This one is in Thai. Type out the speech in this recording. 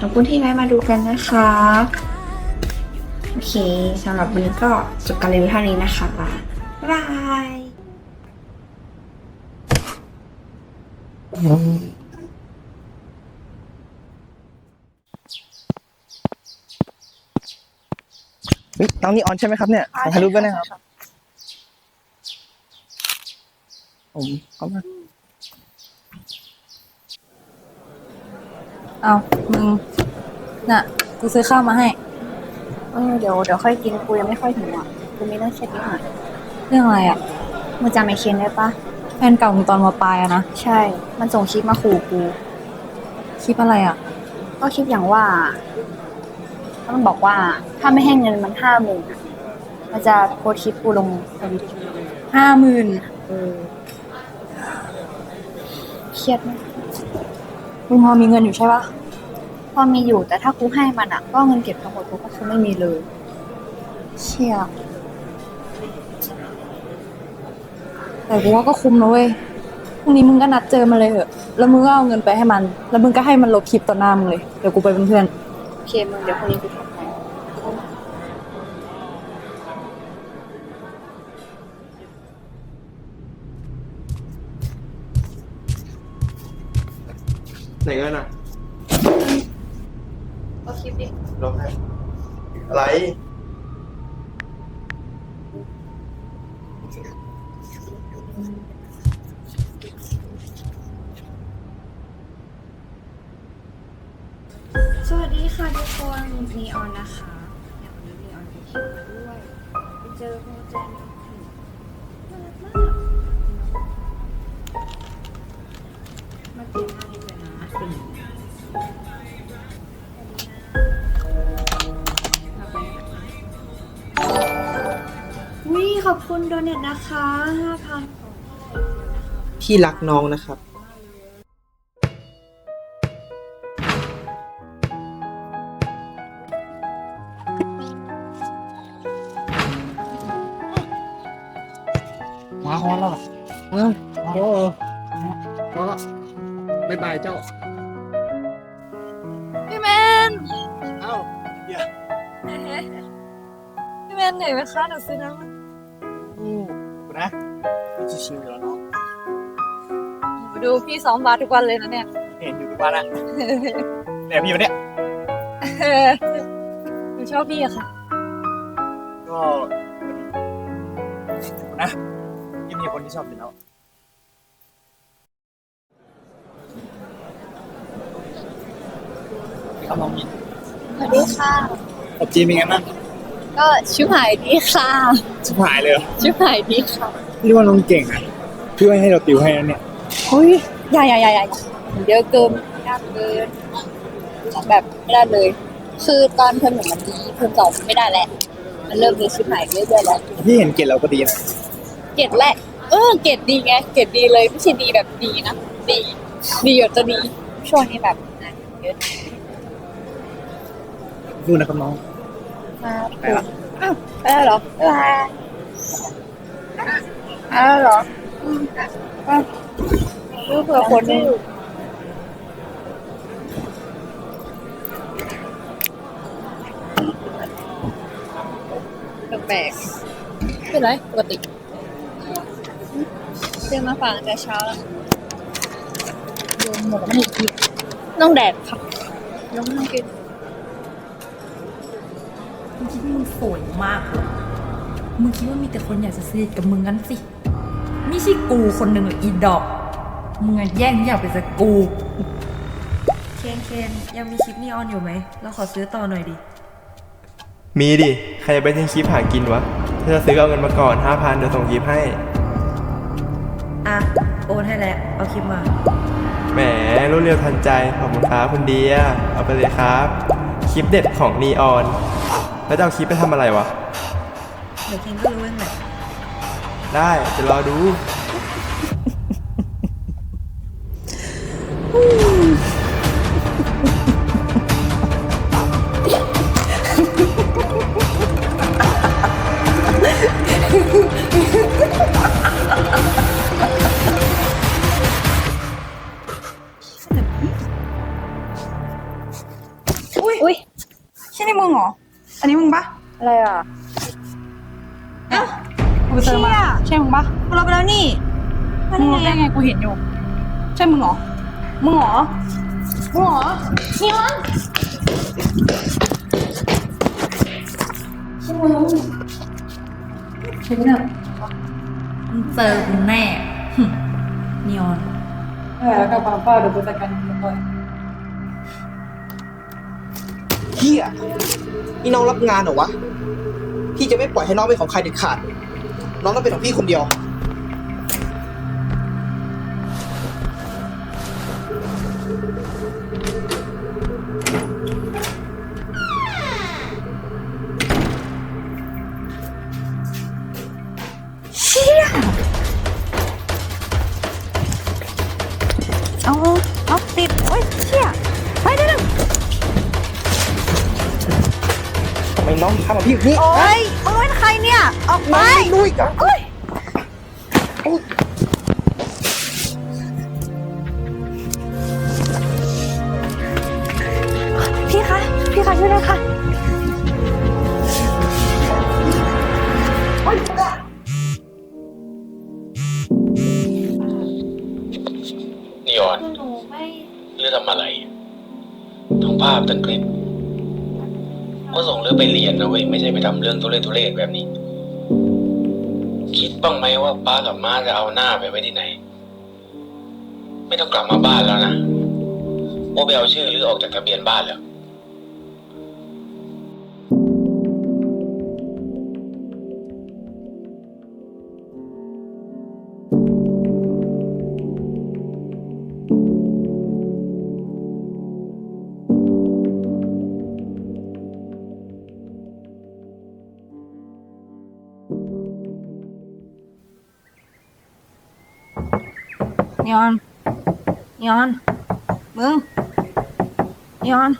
ขอบคุณที่แวะมาดูกันนะคะ โอเคสำหรับวันนี้ก็จบการรีวิวเท่านี้นะคะ บ๊ายบายเฮ้ยน้องนีออนใช่ไหมครับเนี่ยขอถ่ายรูปด้วยนะครับผมเข้ามา เอามึง น่ะ กูซื้อข้าวมาให้ เออเดี๋ยวเดี๋ยวค่อยกินกูยังไม่ค่อยหิวอะกูมีเรื่องเครียดนิดหน่อยเรื่องอะไรอะ มึงจำไอเคนได้ปะแฟนเก่ามึงตอนมาปลายอะนะ ใช่ มันส่งคลิปมาขู่กู คลิปอะไรอะ ก็คลิปอย่างว่ามันบอกว่าถ้าไม่ให้เงินมันห้าหมื่นมันจะโพสต์คลิปกูลงทวิตห้าหมื่นเออเครียดไหมาก มึงพอมีเงินอยู่ใช่ปะพ อมีอยู่แต่ถ้ากูให้มันอะก็เงินเก็บทั้งหมดกูก็คือไม่มีเลย เชี่ยแต่กูว่าก็คุ้มนะเว้ยพรุ่งนี้มึงก็นัดเจอมาเลยเถอะแล้วมึงก็เอาเงินไปให้มัน แล้วมึงก็ให้มันลบคลิปต่อหน้ามึงเลยเดี๋ยวกูไปเป็นเพื่อนโอเคมึงเดี๋ยวพรุ่งนี้กูทำให้ไหนเงินอะ ก็คลิปดิลบให้อะไรสวัสดีค่ะทุกคนนีออนนะคะอย่างวันนี้นีออนไปเที่ยวมาด้วย ไปเจอโมเจนน่ารักมากมาเปลี่ อบคุณโดเนทนะคะห้าพันพี่รักน้องนะครับ มาคอนแล้วเหรอเออโอ้ก็บายบายเจ้า พี่แมนเอ้า พี่แมนเหนื่อยไหมคะหนูซื้อน้ำมันอืมกู นะชิวๆอยู่แล้วเนาะดูพี่ซ้อมบาสทุกวันเลยนะเนี่ยเห็นอยู่ทุกวันอะเนี่ยพี่วันเนี้ยหนูชอบพี่อะค่ะ ก็กูนะพี่มีคนที่ชอบอยู่แล้วครับน้องมีสวัสดีค่ะกับจีนเป็นไงบ้าง ก็ชิบหายดีค่ะ ชิบหายเลยเหรอชิบหายดีค่ะพี่ว่าน้องเก่งอะพี่ว่าให้เราติวให้แล้วเนี่ย เฮ้ยอย่าอย่าอย่าอย่ามันเยอะเกินยากเกินแบบไม่ได้เลย คือตอนเทอมหนึ่งมันดีเทอมสองมันไม่ได้แล้ว มันเริ่มมีชิบหายเรื่อยๆแล้ว พี่เห็นเกรดเราก็ดีนะเกรดแรกเออเกรดดีไงเกรดดีเลยไม่ใช่ดีแบบดีนะดี ดีแบบจะดีช่วงนี้แบบงานเยอะดูนะครับน้องมาก ไปละอ้าวไปแล้วเหรอบ๊ายไปแล้วเหรออืมอะดูเผื่อคนนึงแปลกๆเป็นไรปกติเดินมาฝากแต่เช้าแล้วโยนหมวไม่ให้กินน้องแดดค่ะยังไม่ต้องกิน มึงคิดว่ามึงสวยมากเหรอมึงคิดว่ามีแต่คนอยากจะสนิทกับมึงงั้นสิ ไม่ใช่กูคนหนึ่งหรืออีดอก มึงอะแย่งอยากไปจากกู เคนเคนยังมีคลิปนีออนอยู่ไหม เราขอซื้อต่อหน่อยดิ มีดิ ใครจะไปทิ้งคลิปหากินวะ ถ้าจะซื้อก็เอาเงินมาก่อน 5,000 เดี๋ยวส่งคลิปให้ อะ โอนให้แล้ว เอาคลิปมา แหมรวดเร็วทันใจ ขอบคุณครับคุณเดีย เอาไปเลยครับ คลิปเด็ดของนีออน แล้วจะเอาคลิปไปทำอะไรวะ เดี๋ยวคิงก็รู้เองแหละได้จะรอดู อุ้ยอุ้ยใช่ในมึงเหรอ อันนี้มึงปะอะไรอะเอ้ากูไปเจอมาใช่มึงปะกูรับไปแล้วนี่มึงรู้ได้ไงกูเห็นอยู่ ใช่มึงเหรอ มึงเหรอ มึงเหรอนี่ฮะใช่มึงใช่เนี่ยมึงเจอกูแน่หึนีออนเออแล้วกับป้าป้าเดี๋ยวกูจัดการมึงก่อน เฮียนี่น้องรับงานเหรอวะ พี่จะไม่ปล่อยให้น้องเป็นของใครเด็ดขาด น้องต้องเป็นของพี่คนเดียวเอาเอาติดโอ้ยเชี่ย ไมน้องทำกับพี่แบบนี้โอ้ยมึงเป็นใครเนี่ย ออกไปน้องไม่รู้อีกเหรอโอ้ยโอ๊ยพี่คะ พี่คะช่วยด้วยค่ะนีออนหนูไม่เลือกทำอะไร ทั้งภาพทั้งคลิป ก็ส่งเลืองไปเรียนนะเว้ยไม่ใช่ไปทำเรื่องทุเรศทุเรศแบบนี้ คิดบ้างไหมว่าป้ากับม้าจะเอาหน้าไปไว้ที่ไหน ไม่ต้องกลับมาบ้านแล้วนะโอไปเอาชื่อหรือออกจากทะเบียนบ้านแล้ว นีออน